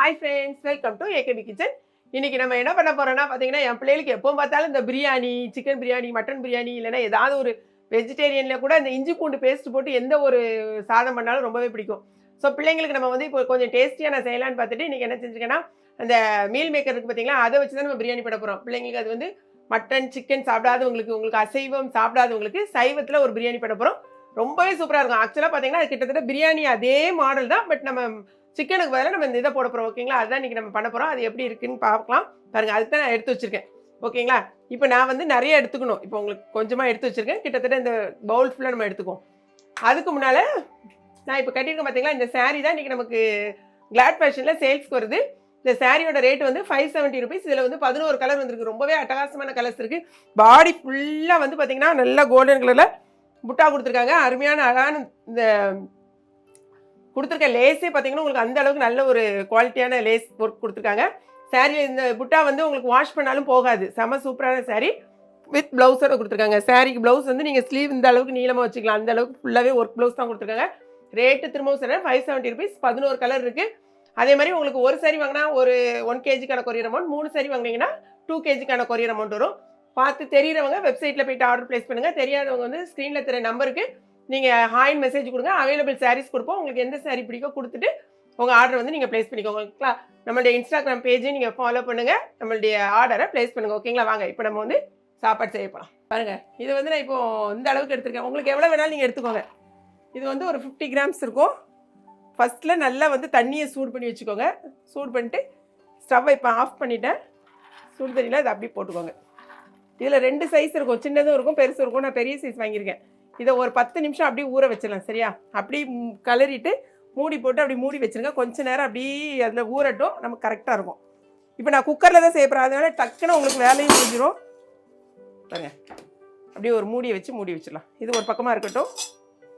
Hi friends welcome to AKP kitchen இன்றைக்கி நம்ம என்ன பண்ண போகிறோன்னா பார்த்தீங்கன்னா என் பிள்ளைகளுக்கு எப்போ பார்த்தாலும் இந்த பிரியாணி சிக்கன் பிரியாணி மட்டன் பிரியாணி இல்லைன்னா ஏதாவது ஒரு வெஜிடேரியனில் கூட இந்த இஞ்சி பூண்டு பேஸ்ட் போட்டு எந்த ஒரு சாதம் பண்ணாலும் ரொம்பவே பிடிக்கும். ஸோ பிள்ளைங்களுக்கு நம்ம வந்து இப்போ கொஞ்சம் டேஸ்டியாக நான் செய்யலான்னு பார்த்துட்டு இன்றைக்கி என்ன செஞ்சுருக்கேன்னா அந்த மீல் மேக்கர் இருக்கு பார்த்தீங்களா அதை வச்சு தான் நம்ம பிரியாணி பண்ண போகிறோம் பிள்ளைங்களுக்கு அது வந்து மட்டன் சிக்கன் சாப்பிடாதவங்களுக்கு உங்களுக்கு அசைவம் சாப்பிடாதவங்களுக்கு சைவத்தில் ஒரு பிரியாணி பண்ண போகிறோம் ரொம்பவே சூப்பராக இருக்கும். ஆக்சுவலாக பார்த்தீங்கன்னா அது கிட்டத்தட்ட பிரியாணி அதே மாடல் தான் பட் நம்ம சிக்கனுக்கு பதிலாக நம்ம இந்த இதை போட போகிறோம் ஓகேங்களா? அதுதான் இன்றைக்கி நம்ம பண்ண போகிறோம் அது எப்படி இருக்குன்னு பார்க்கலாம். பாருங்கள் அதுக்கு தான் நான் எடுத்து வச்சுருக்கேன். ஓகேங்களா? இப்போ நான் வந்து நிறைய எடுத்துக்கணும். இப்போ உங்களுக்கு கொஞ்சமாக எடுத்து வச்சுருக்கேன். கிட்டத்தட்ட இந்த பவுல் ஃபுல்லாக நம்ம எடுத்துக்குவோம். அதுக்கு முன்னால் நான் இப்போ கட்டியிருக்கேன் பார்த்தீங்களா இந்த saree தான் இன்றைக்கி நமக்கு கிளாட் ஃபேஷனில் சேல்ஸ்க்கு வருது. இந்த சாரியோட ரேட் வந்து ஃபைவ் செவன்ட்டி ருபீஸ் இதில் வந்து பதினோரு கலர் வந்திருக்கு. ரொம்பவே அட்டகாசமான கலர்ஸ் இருக்குது பாடி ஃபுல்லாக வந்து பார்த்தீங்கன்னா நல்லா கோல்டன் கலரில் புட்டா கொடுத்துருக்காங்க. அருமையான அழகான இந்த கொடுத்துருக்க லேஸே பார்த்தீங்கன்னா உங்களுக்கு அந்த அளவுக்கு நல்ல ஒரு குவாலிட்டியான லேஸ் ஒர்க் கொடுத்துருக்காங்க. சாரீ இந்த புட்டா வந்து உங்களுக்கு வாஷ் பண்ணாலும் போகாது. செம சூப்பரான சாரீ வித் ப்ளவுஸோட கொடுத்துருக்காங்க. சாரிக்கு ப்ளவுஸ் வந்து நீங்கள் ஸ்லீவ் இந்த அளவுக்கு நீளமாக வச்சுக்கலாம். அந்த அளவுக்கு ஃபுல்லாகவே ஒர்க் ப்ளவுஸ் தான் கொடுத்துருக்காங்க. ரேட்டு திரும்பவும் சொல்கிறேன் ஃபைவ் செவன்ட்டி ருபீஸ் பதினோரு கலர் இருக்குது அதே மாதிரி உங்களுக்கு ஒரு சாரி வாங்கினா ஒரு ஒன் கேஜிக்கான கொரியர் அமௌண்ட் மூணு சாரி வாங்கினீங்கன்னா டூ கேஜிக்கான கொரியர் அமௌண்ட் வரும். பார்த்து தெரியிறவங்க வெப்சைட்டில் போய்ட்டு ஆர்டர் ப்ளேஸ் பண்ணுங்கள் தெரியாதவங்க வந்து ஸ்க்ரீனில் தெரிய நம்பருக்கு நீங்கள் ஹாயின் மெசேஜ் கொடுங்க அவைலபிள் சாரீஸ் கொடுப்போம். உங்களுக்கு எந்த saree பிடிக்கோ கொடுத்துட்டு உங்கள் ஆர்டர் வந்து நீங்கள் ப்ளேஸ் பண்ணிக்கோங்க ஓகேங்களா நம்மளுடைய இன்ஸ்டாகிராம் பேஜையும் நீங்கள் ஃபாலோ பண்ணுங்கள் நம்மளுடைய ஆர்டரை ப்ளேஸ் பண்ணுங்கள் ஓகேங்களா வாங்க இப்போ நம்ம வந்து சாப்பாடு செய்ய போகலாம் பாருங்கள் இது வந்து நான் இப்போது இந்த அளவுக்கு எடுத்துருக்கேன். உங்களுக்கு எவ்வளோ வேணாலும் நீங்கள் எடுத்துக்கோங்க. இது வந்து ஒரு ஃபிஃப்டி கிராம்ஸ் இருக்கும். ஃபஸ்ட்டில் நல்லா வந்து தண்ணியை சூடு பண்ணி வச்சுக்கோங்க. சூடு பண்ணிட்டு ஸ்டவ்வை இப்போ ஆஃப் பண்ணிவிட்டேன் சூடு தண்ணியில் இதை அப்படியே போட்டுக்கோங்க. இதில் ரெண்டு சைஸ் இருக்கும். சின்னதும் இருக்கும் பெருசும் இருக்கும். நான் பெரிய சைஸ் வாங்கியிருக்கேன். இதை ஒரு பத்து நிமிஷம் அப்படியே ஊற வச்சிடலாம் சரியா? அப்படியே ம், கலரிட்டு மூடி போட்டு அப்படி மூடி வச்சுருங்க. கொஞ்ச நேரம் அப்படியே அதில் ஊறட்டும். நமக்கு கரெக்டாக இருக்கும். இப்போ நான் குக்கரில் தான் செய்யப்படுறேன் அதனால டக்குன்னு உங்களுக்கு வேலையும் முடிஞ்சிடும் பாருங்க. அப்படியே ஒரு மூடியை வச்சு மூடி வச்சிடலாம். இது ஒரு பக்கமாக இருக்கட்டும்.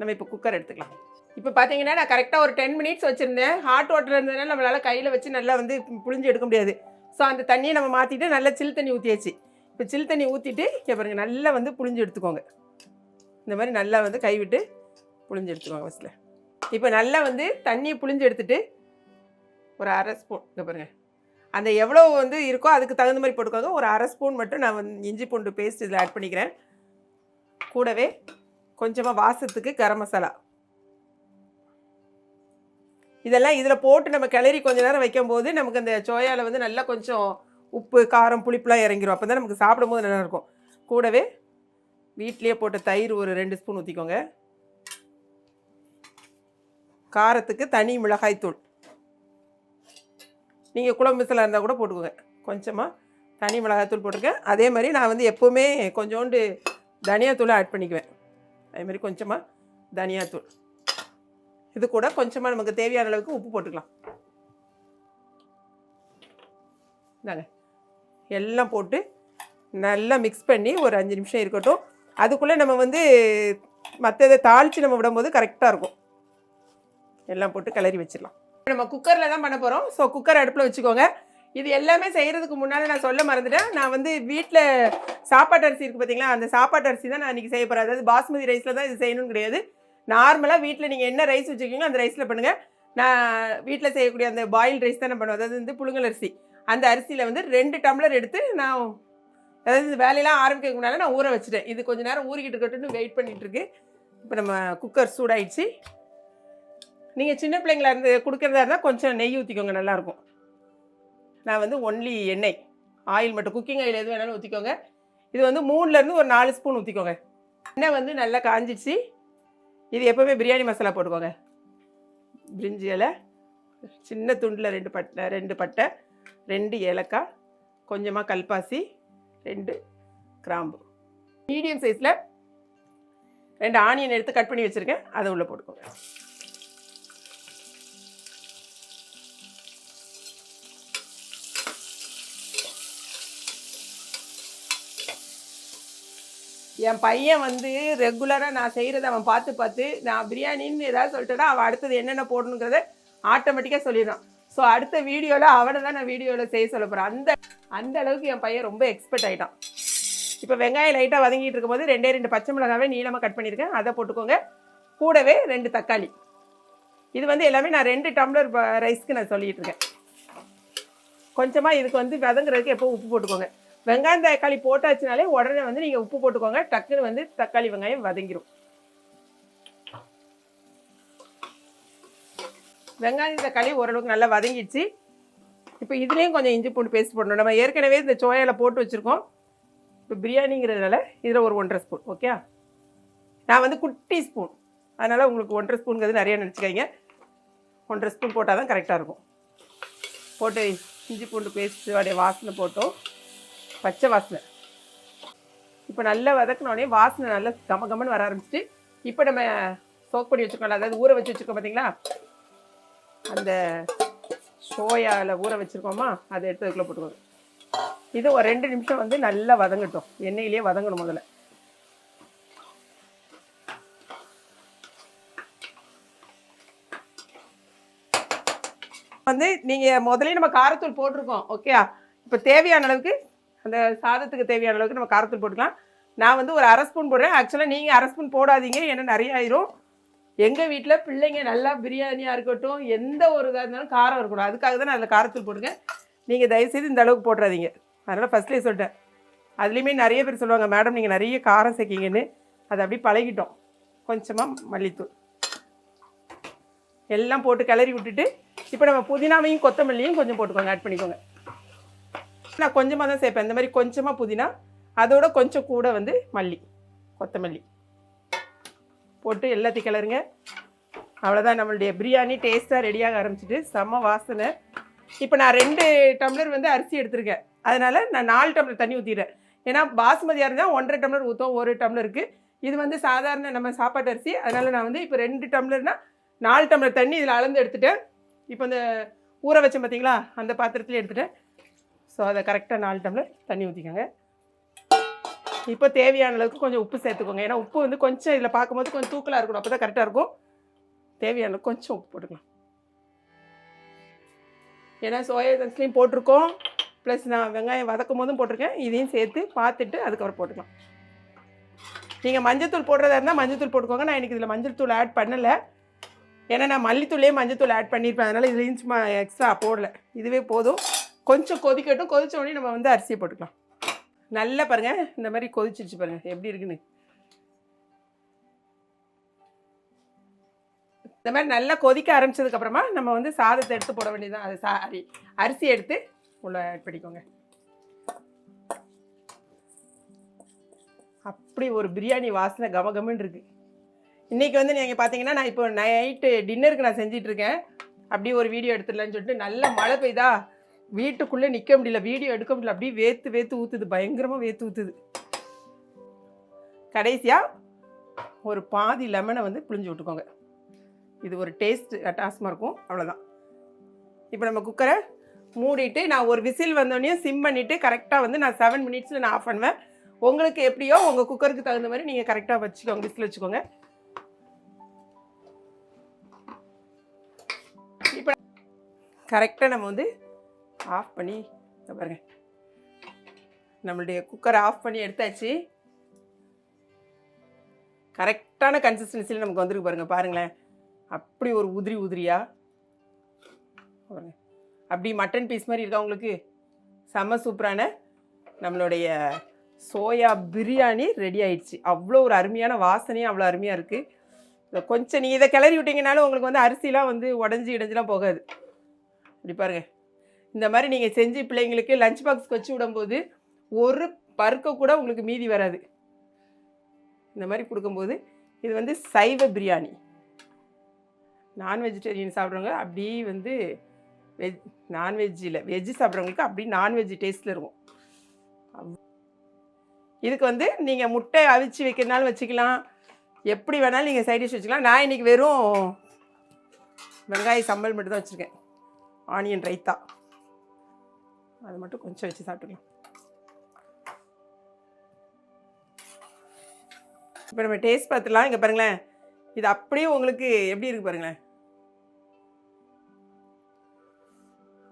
நம்ம இப்போ குக்கர் எடுத்துக்கலாம். இப்போ பார்த்தீங்கன்னா நான் கரெக்டாக ஒரு டென் மினிட்ஸ் வச்சுருந்தேன். ஹாட் வாட்டர் இருந்ததுனால நம்மளால் கையில் வச்சு நல்லா வந்து புழிஞ்சு எடுக்க முடியாது. ஸோ அந்த தண்ணியை நம்ம மாற்றிட்டு நல்லா சில் தண்ணி ஊற்றியாச்சு இப்போ சில் தண்ணி ஊற்றிட்டு இங்கே பாருங்கள் நல்லா வந்து புழிஞ்சு எடுத்துக்கோங்க. இந்த மாதிரி நல்லா வந்து கைவிட்டு புளிஞ்சு எடுத்துக்கோங்க ஃபஸ்ட்டில் இப்போ நல்லா வந்து தண்ணியை புளிஞ்சு எடுத்துட்டு ஒரு அரை ஸ்பூன் இங்கே பாருங்கள் அந்த எவ்வளோ வந்து இருக்கோ அதுக்கு தகுந்த மாதிரி போட்டுக்கோங்க. ஒரு அரை ஸ்பூன் மட்டும் நான் வந்து இஞ்சி பூண்டு பேஸ்ட் இதில் ஆட் பண்ணிக்கிறேன். கூடவே கொஞ்சமாக வாசத்துக்கு கரம் மசாலா. இதெல்லாம் இதில் போட்டு நம்ம கிளறி கொஞ்ச நேரம் வைக்கும்போது நமக்கு அந்த சோயாவில் வந்து நல்லா கொஞ்சம் உப்பு காரம் புளிப்புலாம் இறங்கிடும் அப்போ தான் நமக்கு சாப்பிடும்போது நல்லாயிருக்கும் கூடவே வீட்லேயே போட்ட தயிர் ஒரு ரெண்டு ஸ்பூன் ஊற்றிக்கோங்க காரத்துக்கு தனி மிளகாய் தூள். நீங்கள் குழம்பு இருந்தால் கூட போட்டுக்கோங்க. கொஞ்சமாக தனி மிளகாய் தூள் போட்டிருக்கேன். அதே மாதிரி நான் வந்து எப்போவுமே கொஞ்சோண்டு தனியாத்தூளை ஆட் பண்ணிக்குவேன். அதே மாதிரி கொஞ்சமாக தனியாத்தூள் இது கூட கொஞ்சமாக நமக்கு தேவையான அளவுக்கு உப்பு போட்டுக்கலாம். இந்தாங்க. எல்லாம் போட்டு நல்லா மிக்ஸ் பண்ணி ஒரு அஞ்சு நிமிஷம் இருக்கட்டும். அதுக்குள்ளே நம்ம வந்து மற்றதை தாளித்து நம்ம விடும்போது கரெக்டாக இருக்கும். எல்லாம் போட்டு கிளறி வச்சிடலாம். நம்ம குக்கரில் தான் பண்ண போகிறோம். ஸோ குக்கர் அடுப்பில் வச்சுக்கோங்க. இது எல்லாமே செய்கிறதுக்கு முன்னால் நான் சொல்ல மறந்துட்டேன். நான் வந்து வீட்டில் சாப்பாட்டு அரிசி இருக்குது பார்த்தீங்களா? அந்த சாப்பாட்டு அரிசி தான் நான் இன்றைக்கி செய்ய போகிறேன் அதாவது பாஸ்மதி ரைஸில் தான் இது செய்யணும்னு கிடையாது. நார்மலாக வீட்டில் நீங்கள் என்ன ரைஸ் வச்சுருக்கீங்களோ அந்த ரைஸில் பண்ணுங்கள் நான் வீட்டில் செய்யக்கூடிய அந்த பாயில் ரைஸ் தான் நான் பண்ணுவேன் அதாவது வந்து புழுங்கல் அரிசி. அந்த அரிசியில் வந்து ரெண்டு டம்ளர் எடுத்து நான் அதாவது இந்த வேலையெல்லாம் ஆரம்பிக்கிறதுக்கு முன்னால் நான் ஊற வச்சுட்டேன். இது கொஞ்ச நேரம் ஊறிக்கிட்டு இருக்கட்டும்னு வெயிட் பண்ணிகிட்ருக்கு இப்போ நம்ம குக்கர் சூடாயிடுச்சு. நீங்கள் சின்ன பிள்ளைங்களா இருந்து கொடுக்குறதா இருந்தால் கொஞ்சம் நெய் ஊற்றிக்கோங்க நல்லாயிருக்கும். நான் வந்து ஒன்லி எண்ணெய். ஆயில் மட்டும் குக்கிங் ஆயில் எது வேணாலும் ஊற்றிக்கோங்க இது வந்து மூணுலேருந்து ஒரு நாலு ஸ்பூன் ஊற்றிக்கோங்க எண்ணெய் வந்து நல்லா காஞ்சிச்சு இது எப்போவுமே பிரியாணி மசாலா போட்டுக்கோங்க. பிரிஞ்சி இலை சின்ன துண்டில் ரெண்டு பட்டை ரெண்டு பட்டை ரெண்டு ஏலக்காய் கொஞ்சமாக கல்பாசி ரெண்டு கிராம்பு. மீடியம் சைஸில் ரெண்டு ஆனியன் எடுத்து கட் பண்ணி வச்சுருக்கேன். அதை உள்ளே போட்டுக்கோங்க. என் பையன் வந்து ரெகுலராக நான் செய்கிறத அவன் பார்த்து பார்த்து நான் பிரியாணின்னு ஏதாவது சொல்லிட்டேன்னா அவன் அடுத்தது என்னென்ன போடணுங்கிறத ஆட்டோமேட்டிக்காக சொல்லிடுறான். ஸோ அடுத்த வீடியோவில் அவனை தான் நான் வீடியோவில் செய்ய சொல்ல போகிறேன் அந்த அந்த அளவுக்கு என் பையன் ரொம்ப எக்ஸ்பர்ட் ஆகிட்டான் இப்போ வெங்காயம் லைட்டாக வதங்கிட்டு இருக்கும்போது ரெண்டே ரெண்டு பச்சை மிளகாவே நீளமாக கட் பண்ணியிருக்கேன். அதை போட்டுக்கோங்க. கூடவே ரெண்டு தக்காளி. இது வந்து எல்லாமே நான் ரெண்டு டம்ளர் ப- ரைஸ்க்கு நான் சொல்லிகிட்டு இருக்கேன். கொஞ்சமாக இதுக்கு வந்து வதங்குறதுக்கு எப்போ உப்பு போட்டுக்கோங்க. வெங்காயம் தக்காளி போட்டாச்சுனாலே உடனே வந்து நீங்கள் உப்பு போட்டுக்கோங்க. டக்குன்னு வந்து தக்காளி வெங்காயம் வதங்கிடும் வெங்காயம் தக்காளி ஓரளவுக்கு நல்லா வதங்கிடுச்சு. இப்போ இதுலேயும் கொஞ்சம் இஞ்சி பூண்டு பேஸ்ட் போடணும். நம்ம ஏற்கனவே இந்த சோயாவில் போட்டு வச்சுருக்கோம். இப்போ பிரியாணிங்கிறதுனால இதில் ஒரு ஒன்றரை ஸ்பூன் ஓகே நான் வந்து குட்டி ஸ்பூன் அதனால் உங்களுக்கு ஒன்றரை ஸ்பூனுங்கிறது நிறைய நினச்சிக்கோங்க ஒன்றரை ஸ்பூன் போட்டால் தான் கரெக்டாக இருக்கும். போட்டு இஞ்சி பூண்டு பேஸ்ட்டு அப்படியே வாசனை போட்டோம். பச்சை வாசனை. இப்போ நல்லா வதக்கினோடனே வாசனை நல்லா கம கமன்னு வர ஆரம்பிச்சிட்டு இப்போ நம்ம சோக் பண்ணி வச்சுருக்கோம்ல அதாவது ஊற வச்சு வச்சுருக்கோம் பார்த்தீங்களா அந்த சோயாவில் ஊற வச்சுருக்கோமா அதை எடுத்து அதுக்குள்ளே போட்டுக்கோங்க. இது ஒரு ரெண்டு நிமிஷம் வந்து நல்லா வதங்கட்டும். எண்ணெயிலேயே வதங்கணும் முதல்ல. வந்து நீங்கள் முதல்ல நம்ம காரத்தூள் போட்டிருக்கோம் ஓகே இப்போ தேவையான அளவுக்கு அந்த சாதத்துக்கு தேவையான அளவுக்கு நம்ம காரத்தூள் போட்டுக்கலாம். நான் வந்து ஒரு அரை ஸ்பூன் போடுறேன். ஆக்சுவலாக நீங்கள் அரை ஸ்பூன் போடாதீங்க ஏன்னா நிறைய ஆயிரும். எங்கள் வீட்டில் பிள்ளைங்க நல்லா பிரியாணியாக இருக்கட்டும் எந்த ஒரு இதாக இருந்தாலும் காரம் இருக்கணும். அதுக்காக தான் நான் அதில் காரத்தூள் போடுங்க நீங்கள் தயவுசெய்து இந்த அளவுக்கு போட்டுறாதீங்க. அதனால் ஃபஸ்ட்லேயே சொல்லிட்டேன். அதுலேயுமே நிறைய பேர் சொல்லுவாங்க மேடம் நீங்கள் நிறைய காரம் சேர்க்கிங்கன்னு. அதை அப்படி பழகிட்டோம். கொஞ்சமாக மல்லித்தூள். எல்லாம் போட்டு கிளறி விட்டுட்டு இப்போ நம்ம புதினாவையும் கொத்தமல்லியும் கொஞ்சம் போட்டுக்கோங்க ஆட் பண்ணிக்கோங்க. நான் கொஞ்சமாக தான் சேர்ப்பேன். இந்த மாதிரி கொஞ்சமாக புதினா அதோட கொஞ்சம் கூட வந்து மல்லி கொத்தமல்லி. போட்டு எல்லாத்தையும் கிளறுங்க. அவ்வளோதான் நம்மளுடைய பிரியாணி டேஸ்ட்டாக ரெடியாக ஆரம்பிச்சிட்டு செம்ம வாசனை. இப்போ நான் ரெண்டு டம்ளர் வந்து அரிசி எடுத்திருக்கேன். அதனால் நான் நாலு டம்ளர் தண்ணி ஊற்றிடுறேன் ஏன்னா பாஸ்மதி இருந்தால் ஒன்றரை டம்ளர் ஊற்றும் ஒரு டம்ளருக்கு. இது வந்து சாதாரண நம்ம சாப்பாட்டு அரிசி. அதனால் நான் வந்து இப்போ ரெண்டு டம்ளர்னால் நாலு டம்ளர் தண்ணி இதில் அளந்து எடுத்துட்டேன். இப்போ இந்த ஊற வச்சேன் பார்த்தீங்களா அந்த பாத்திரத்துலேயே எடுத்துட்டேன். ஸோ அதை கரெக்டாக நாலு டம்ளர் தண்ணி ஊற்றிக்கோங்க இப்போ தேவையான அளவுக்கு கொஞ்சம் உப்பு சேர்த்துக்கோங்க. ஏன்னா உப்பு வந்து கொஞ்சம் இதில் பார்க்கும்போது கொஞ்சம் தூக்கலாக இருக்கணும். அப்போ தான் கரெக்டாக இருக்கும். தேவையான அளவுக்கு கொஞ்சம் உப்பு போட்டுக்கலாம். ஏன்னா சோயா சங்ஸ்லையும் போட்டிருக்கோம். ப்ளஸ் நான் வெங்காயம் வதக்கும் போதும் போட்டிருக்கேன். இதையும் சேர்த்து பார்த்துட்டு அதுக்கப்புறம் போட்டுக்கலாம். நீங்கள் மஞ்சத்தூள் போடுறதா இருந்தால் மஞ்சத்தூள் போட்டுக்கோங்க. நான் எனக்கு இதில் மஞ்சள் தூள் ஆட் பண்ணலை. ஏன்னா நான் மல்லித்தூளே மஞ்சத்தூள் ஆட் பண்ணியிருப்பேன் அதனால் இதுலேயும் சும்மா எக்ஸ்ட்ரா போடலை. இதுவே போதும். கொஞ்சம் கொதிக்கட்டும். கொதிச்ச உடனே நம்ம வந்து அரிசியை போட்டுக்கலாம். நல்லா பாருங்கள் இந்த மாதிரி கொதிச்சிருச்சு பாருங்கள் எப்படி இருக்குன்னு. இந்த மாதிரி நல்லா கொதிக்க ஆரம்பிச்சதுக்கப்புறமா நம்ம வந்து சாதத்தை எடுத்து போட வேண்டியதுதான். அது சாரி அரிசி எடுத்து உள்ள ஆட் பண்ணிக்கோங்க. அப்படி ஒரு பிரியாணி வாசனை கமகமன்னு இருக்கு. இன்னைக்கு வந்து நீங்கள் பார்த்தீங்கன்னா நான் இப்போ நைட்டு டின்னருக்கு நான் செஞ்சிட்ருக்கேன் அப்படியே ஒரு வீடியோ எடுத்துடலான்னு சொல்லிட்டு நல்ல மழை பெய்தா வீட்டுக்குள்ளே நிற்க முடியல வீடியோ எடுக்க முடியல அப்படியே வேத்து வேத்து ஊற்றுது பயங்கரமாக வேத்து ஊற்றுது கடைசியாக ஒரு பாதி லெமனை வந்து புளிஞ்சு விட்டுக்கோங்க. இது ஒரு டேஸ்ட் அட்டாசமாக இருக்கும். அவ்வளோதான் இப்போ நம்ம குக்கரை மூடிட்டு நான் ஒரு விசில் வந்தோடனே சிம் பண்ணிவிட்டு கரெக்டாக வந்து நான் செவன் மினிட்ஸில் நான் ஆஃப் பண்ணுவேன். உங்களுக்கு எப்படியோ உங்கள் குக்கருக்கு தகுந்த மாதிரி நீங்கள் கரெக்டாக வச்சுக்கோங்க விசில் வச்சுக்கோங்க. இப்போ கரெக்டாக நம்ம வந்து ஆஃப் பண்ணி பாருங்கள் பாருங்க. நம்மளுடைய குக்கரை ஆஃப் பண்ணி எடுத்தாச்சு. கரெக்டான கன்சிஸ்டன்சியில் நமக்கு வந்துருக்கு பாருங்கள் பாருங்களேன். அப்படி ஒரு உதிரி உதிரியா? பாருங்க. அப்படி மட்டன் பீஸ் மாதிரி இருக்கா உங்களுக்கு? செம்ம சூப்பரான நம்மளுடைய சோயா பிரியாணி ரெடி ஆயிடுச்சு. அவ்வளோ ஒரு அருமையான வாசனையும் அவ்வளோ அருமையாக இருக்குது கொஞ்சம் நீங்கள் இதை கிளறி விட்டிங்கனாலும் உங்களுக்கு வந்து அரிசிலாம் வந்து உடஞ்சி இடைஞ்செலாம் போகாது. இப்படி பாருங்கள் இந்த மாதிரி நீங்கள் செஞ்சு பிள்ளைங்களுக்கு லஞ்ச் பாக்ஸ்க்கு வச்சு விடும்போது ஒரு பருக்க கூட உங்களுக்கு மீதி வராது. இந்த மாதிரி கொடுக்கும்போது இது வந்து சைவ பிரியாணி. நான் வெஜிடேரியன் சாப்பிட்றவங்க அப்படியே வந்து வெஜ் நான்வெஜ்ஜில் வெஜ்ஜு சாப்பிட்றவங்களுக்கு அப்படியே நான்வெஜ் டேஸ்ட்டில் இருக்கும். இதுக்கு வந்து நீங்கள் முட்டை அவிச்சு வைக்கிறனாலும் வச்சுக்கலாம். எப்படி வேணாலும் நீங்கள் சைட் டிஷ் வச்சுக்கலாம். நான் இன்றைக்கி வெறும் வெங்காய சம்பல் மட்டும் தான் வச்சுருக்கேன். ஆனியன் ரைத்தா அது மட்டும் கொஞ்சம் வச்சு சாப்பிட்டுக்கலாம். இப்போ நம்ம டேஸ்ட் பார்த்துலாம் இங்கே பாருங்களேன். இது அப்படியே உங்களுக்கு எப்படி இருக்கு பாருங்களேன்.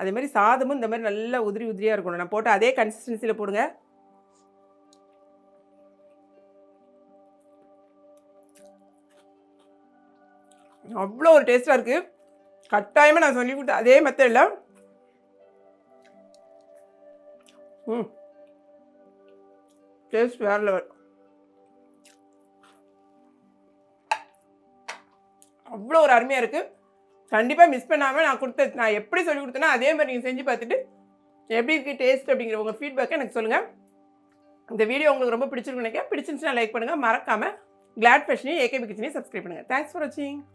அதே மாதிரி சாதமும் இந்த மாதிரி நல்லா உதிரி உதிரியாக இருக்கணும். நான் போட்டு அதே கன்சிஸ்டன்சியில் போடுங்க. அவ்வளோ ஒரு டேஸ்ட்டாக இருக்குது கட்டாயமாக நான் சொல்லி கொடுத்த அதே மெத்தடில் ம். டேஸ்ட் வேறு லெவல் அவ்வளோ ஒரு அருமையாக இருக்குது கண்டிப்பாக மிஸ் பண்ணாமல் நான் கொடுத்த நான் எப்படி சொல்லி கொடுத்தேனோ அதே மாதிரி நீங்கள் செஞ்சு பார்த்துட்டு எப்படி இருக்குது டேஸ்ட் அப்படிங்கிற உங்கள் ஃபீட்பேக்கை எனக்கு சொல்லுங்கள் இந்த வீடியோ உங்களுக்கு ரொம்ப பிடிச்சிருக்குன்னு நினைக்கிறேன். பிடிச்சிருந்துச்சுன்னா லைக் பண்ணுங்கள் மறக்காமல் கிளாட் ஃபேஷனையும் ஏகேபி கிச்சனையும் சப்ஸ்கிரைப் பண்ணுங்கள் தேங்க்ஸ் ஃபார் வாட்சிங்